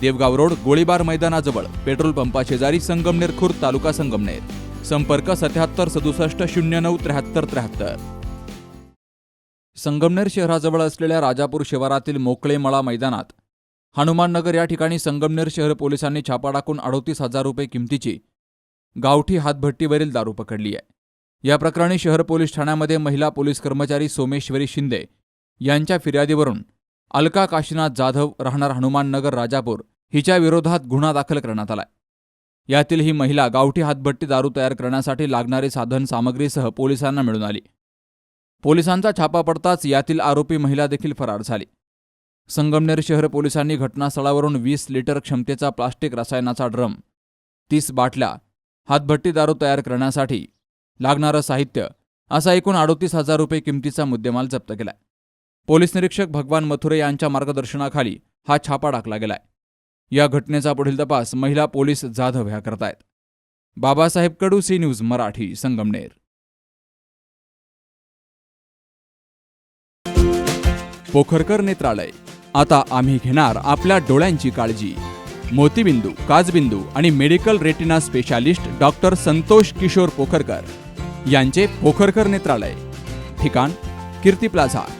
Devgaon road गोळीबार मैदानाजवळ petrol पंपा शेजारी संगमनेर खुर्द तालुका संगमनेर. संपर्क सत्याहत्तर सदुसष्ट शून्य नऊ त्र्याहत्तर त्र्याहत्तर. संगमनेर शहराजवळ असलेल्या राजापूर शिवारातील मोकळेमळा मैदानात हनुमाननगर या ठिकाणी संगमनेर शहर पोलिसांनी छापा टाकून अडोतीस हजार रुपये किमतीची गावठी हातभट्टीवरील दारू पकडली आहे. या प्रकरणी शहर पोलीस ठाण्यामध्ये महिला पोलीस कर्मचारी सोमेश्वरी शिंदे यांच्या फिर्यादीवरून अलका काशीनाथ जाधव राहणार हनुमाननगर राजापूर हिच्या विरोधात गुन्हा दाखल करण्यात आलाय. यातील ही महिला गावठी हातभट्टी दारू तयार करण्यासाठी लागणारी साधन सामग्रीसह पोलिसांना मिळून आली. पोलिसांचा छापा पडताच यातील आरोपी महिला देखील फरार झाली. संगमनेर शहर पोलिसांनी घटनास्थळावरून वीस लिटर क्षमतेचा प्लास्टिक रसायनाचा ड्रम तीस बाटल्या हातभट्टी दारू तयार करण्यासाठी लागणारं साहित्य असा एकूण अडोतीस हजार रुपये किमतीचा मुद्देमाल जप्त केलाय. पोलीस निरीक्षक भगवान मथुरे यांच्या मार्गदर्शनाखाली हा छापा टाकला गेलाय. या घटनेचा पुढील तपास महिला पोलीस जाधव ह्या करतायत. Babasaheb Kadu C news Marathi Sangamner. Pokharkar नेत्रालय. आता आम्ही घेणार आपल्या डोळ्यांची काळजी. मोतीबिंदू काजबिंदू आणि medical retina specialist doctor Santosh Kishor Pokharkar यांचे पोखरकर नेत्रालय. ठिकाण कीर्ती प्लाझा.